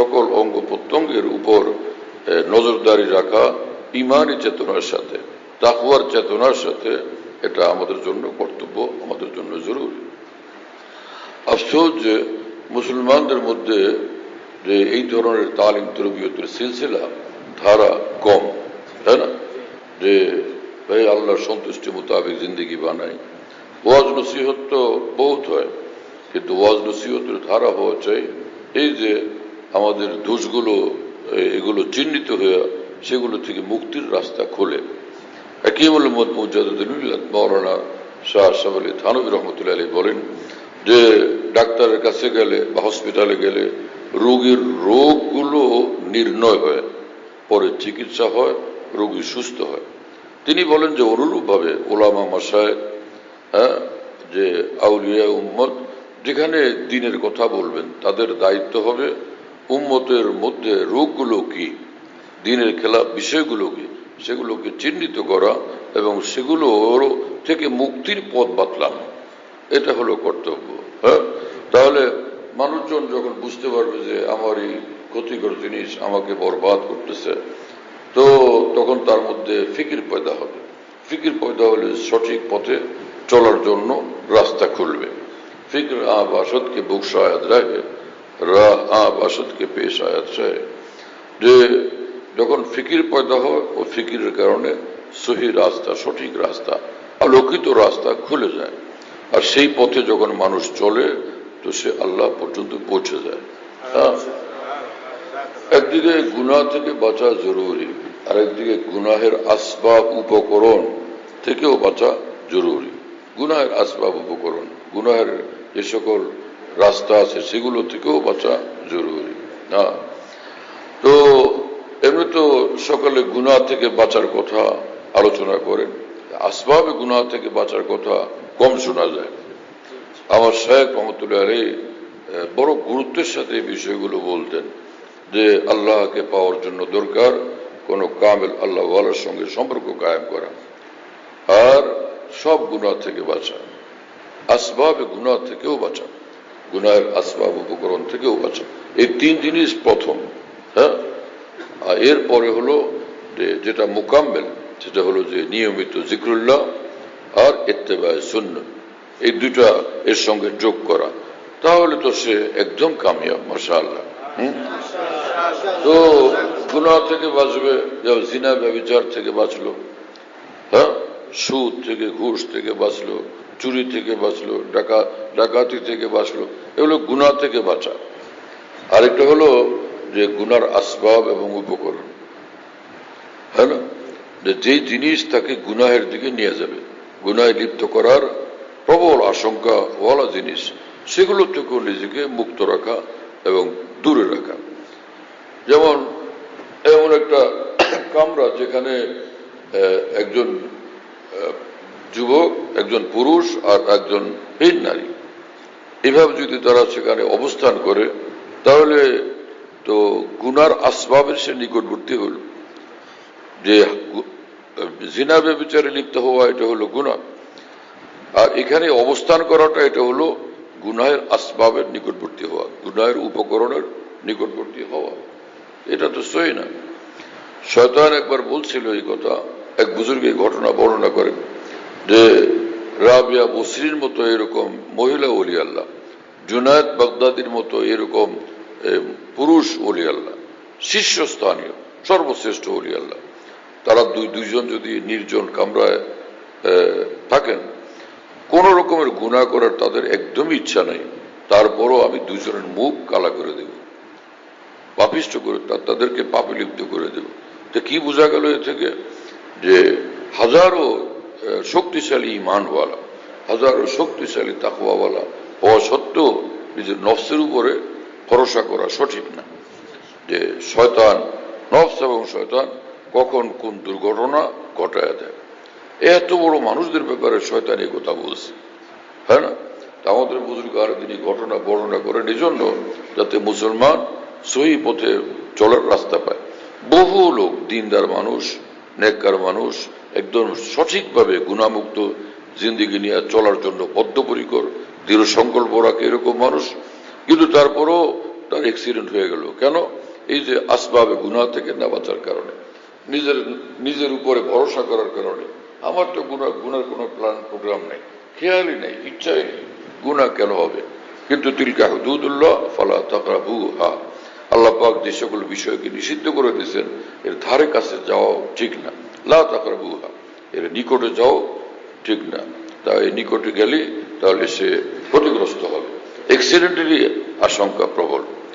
সকল অঙ্গ প্রত্যঙ্গের উপর নজরদারি রাখা ইমানি চেতনার সাথে তাকুয়ার চেতনার সাথে এটা আমাদের জন্য কর্তব্য, আমাদের জন্য জরুরি। আফসোস মুসলমানদের মধ্যে যে এই ধরনের তালিম তরবিয়তের সিলসিলা, ধারা কম, তাই না? যে ভাই আল্লাহর সন্তুষ্টি মোতাবেক জিন্দগি বানাই ওয়াজ নসিহত তো বহুত হয়, কিন্তু ওয়াজ নসিহতের ধারা হওয়া চাই, এই যে আমাদের দোষগুলো এগুলো চিহ্নিত হয়ে সেগুলো থেকে মুক্তির রাস্তা খোলে। হাকিমুল মত মুজাদুল্লাহ মৌলানা শাহ আশরাফ আলী থানবী রহমতুল্লাহ আলী বলেন যে, ডাক্তারের কাছে গেলে বা হসপিটালে গেলে রোগীর রোগগুলো নির্ণয় হয়, পরে চিকিৎসা হয়, রোগী সুস্থ হয়। তিনি বলেন যে, অনুরূপভাবে ওলামা মশায় হ্যাঁ যে আউলিয়া উম্মত, যেখানে দিনের কথা বলবেন, তাদের দায়িত্ব হবে উম্মতের মধ্যে রোগগুলো কি? দিনের খেলা বিষয়গুলো কি? সেগুলোকে চিহ্নিত করা এবং সেগুলোর থেকে মুক্তির পথ বাতলানো। এটা হলো কর্তব্য। হ্যাঁ? তাহলে মানুষজন যখন বুঝতে পারবে যে আমার এই ক্ষতিকর জিনিস আমাকে বরবাদ করতেছে, তো তখন তার মধ্যে ফিকির পয়দা হবে। ফিকির পয়দা হলে সঠিক পথে চলার জন্য রাস্তা খুলবে। ফিক্র আ বাসদ কে বুক শায়দ রাহে রা, আ বাসদ কে পেশ আয়াত যে যখন ফিকির পয়দা হয়, ও ফিকিরের কারণে সহি রাস্তা, সঠিক রাস্তা, আলোকিত রাস্তা খুলে যায়। আর সেই পথে যখন মানুষ চলে, তো সে আল্লাহ পর্যন্ত পৌঁছে যায়। হ্যাঁ? একদিকে গুনাহ থেকে বাঁচা জরুরি আর একদিকে গুনাহের আসবাব উপকরণ থেকেও বাঁচা জরুরি। গুনাহের আসবাব উপকরণ, গুনাহের যে সকল রাস্তা আছে, সেগুলো থেকেও বাঁচা জরুরি। না। তো এমনি তো সকালে গুনাহ থেকে বাঁচার কথা আলোচনা করেন। আসবাবে গুনাহ থেকে বাঁচার কথা কম শোনা যায়। আমার শেখ রহমতুল্লাহ আলী বড় গুরুত্বের সাথে এই বিষয়গুলো বলতেন যে আল্লাহকে পাওয়ার জন্য দরকার কোনো কামেল আল্লাহওয়ালার সঙ্গে সম্পর্ক কায়েম করা। আর সব গুনাহ থেকে বাঁচা, আসবাবে গুনাহ থেকেও বাঁচা। গুনাহের আসবাব উপকরণ থেকেও বাঁচা এই তিন জিনিস প্রথম হ্যাঁ? আর এরপরে হলো যেটা মোকাম্মেল, সেটা হলো যে নিয়মিত জিক্রুল্লাহ আর ইত্তেবায় শূন্য এই দুটা এর সঙ্গে যোগ করা। তাহলে তো সে একদম কামিয়াব আল্লাহ তো গুনাহ থেকে বাঁচবে জিনা ব্যবচার থেকে বাঁচলো হ্যাঁ? সুদ থেকে, ঘুষ থেকে বাঁচলো চুরি থেকে বাঁচলো, ডাকা, ডাকাতি থেকে বাঁচলো, এগুলো গুণা থেকে বাঁচা। আরেকটা হলো যে গুনার আসবাব এবং উপকরণ। হ্যাঁ না? যে জিনিস তাকে গুনাহের দিকে নিয়ে যাবে, গুনায় লিপ্ত করার প্রবল আশঙ্কা ওয়ালা জিনিস সেগুলো থেকেও নিজেকে মুক্ত রাখা এবং দূরে রাখা। যেমন, এমন একটা কামরা যেখানে একজন যুবক, একজন পুরুষ আর একজন হীন নারী। এভাবে যদি তারা সেখানে অবস্থান করে, তাহলে তো গুনার আসবাবের সে নিকটবর্তী হল। যে জিনা বিচারে লিপ্ত হওয়া, এটা হলো গুণা আর এখানে অবস্থান করাটা, এটা হলো গুনাহের আসবাবের নিকটবর্তী হওয়া, গুনাহের উপকরণের নিকটবর্তী হওয়া। এটা তো সই না। শয়তান একবার বলছিল এই কথা, এক বুজুর্গ ঘটনা বর্ণনা করেন। যে রাবিয়া বসরির মতো এরকম মহিলা ওলি আল্লাহ, জুনায়দ বাগদাদির মতো এরকম পুরুষ ওলি আল্লাহ, শীর্ষস্থানীয়, সর্বশ্রেষ্ঠ ওলি আল্লাহ। তারা দুই, দুইজন যদি নির্জন কামরায় থাকেন, কোন রকমের গুণা করার তাদের একদমই ইচ্ছা নেই। তারপরও আমি দুজনের মুখ কালা করে দেব, পাপিষ্ট করে তাদেরকে পাপে লিপ্ত করে দেব। তো কি বোঝা গেল এ থেকে? যে হাজারো শক্তিশালী ইমানওয়ালা, হাজারো শক্তিশালী তাকুয়াওয়ালা হওয়া সত্ত্বেও নিজের নফসের উপরে ভরসা করা সঠিক না। যে শয়তান, নফস এবং শয়তান কখন কোন দুর্ঘটনা ঘটায় দেয়। এত বড় মানুষদের ব্যাপারে শয়তান এই কথা বলছে। হ্যাঁ না? আমাদের বুজুর্গ আর তিনি ঘটনা বর্ণনা করেন এই জন্য যাতে মুসলমান সহি পথে চলার রাস্তা পায়। বহু লোক, দিনদার মানুষ নেককার মানুষ একদম সঠিকভাবে গুণামুক্ত জিন্দিগি নিয়ে চলার জন্য বদ্ধপরিকর, দৃঢ় সংকল্প রাখে এরকম মানুষ। কিন্তু তারপরও তার অ্যাক্সিডেন্ট হয়ে গেল। কেন? এই যে আসবাবে গুনাহ থেকে না বাঁচার কারণে, নিজের নিজের উপরে ভরসা করার কারণে। আমার তো গুণা গুনার কোনো প্ল্যান প্রোগ্রাম নেই, খেয়ালই নেই, ইচ্ছাই নেই গুণা কেন হবে? কিন্তু তিলকা হুদুদুল্লাহ, ফালা তাকরাবু হা আল্লাহ পাক যে সকল বিষয়কে নিষিদ্ধ করে দিয়েছেন, এর ধারে কাছে যাওয়া ঠিক না। লা এর নিকটে যাও ঠিক না। তাই নিকটে গেলে তাহলে সে ক্ষতিগ্রস্ত হবে। এক্সিডেন্টেরই আশঙ্কা প্রবল।